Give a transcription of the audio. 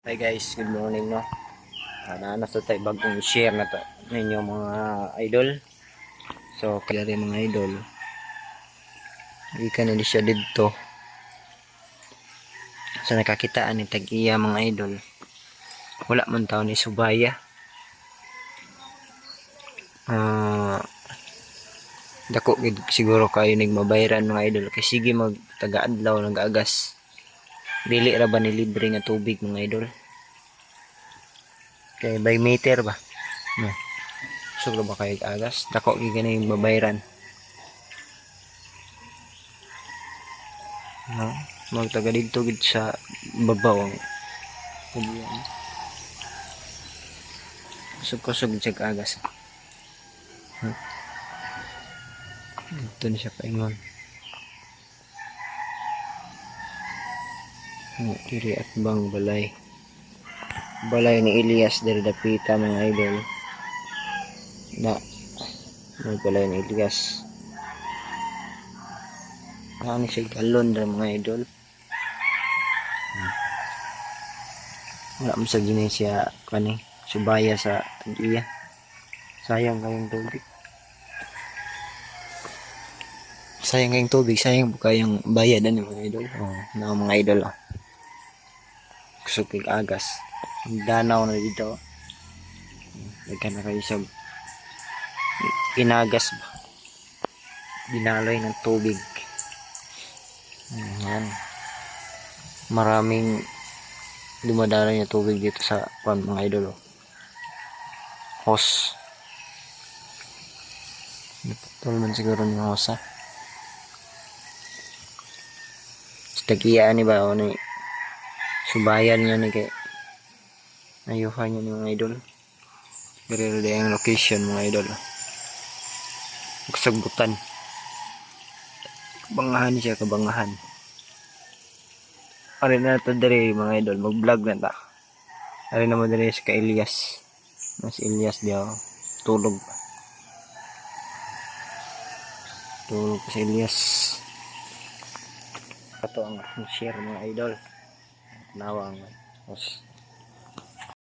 Hi guys, good morning no. Uh, naana sa tayo bagong share na to ninyo mga idol. So, kaya rin mga idol. Ika na siya dito. Sa nakakitaan ni Tag-iya mga idol. Wala man tao ni Subaya. Ah, dako siguro kayo nagmabayaran mga idol kay sige mag taga-adlaw nag-agas dili ra ba ni libre nga tubig mga idol? Kay by meter ba? No. Sugro ba kayo agas? Dako gyud yung babayaran no. Magtaga dito gid sa babaw ang kusog-kusog gid siya agas. Dito na siya paingon Hmm, diri at bang balay. Balay ni Elias dari dapita mga idol. Na may balay ni Elias. Ano siya galon dari mga idol. Wala mo sa gini siya kani subaya sa tagiya. Sayang kayong tubig. Sayang kayong tubig sayang kayong bayad ano mga idol. Oh, na mga idol ah kusupig agas. Danaw na dito. Nagka na kayo sa inagas ba? Binaloy ng tubig. Yan maraming dumadaloy na tubig dito sa pan mga idol oh. hose. Naputol man siguro ng hose sa tagiya ni ba o ni subayan niya ni kay ayuhan niya ni mga idol. Pero di ang location mga idol. Magsagutan kabangahan siya kabangahan. Ari na to diri mga idol. Mag vlog na ta. Ari na mo diri si ka Elias. Na si Elias diya oh. tulog. Tulog si Elias. Ito ang share mga idol nawang os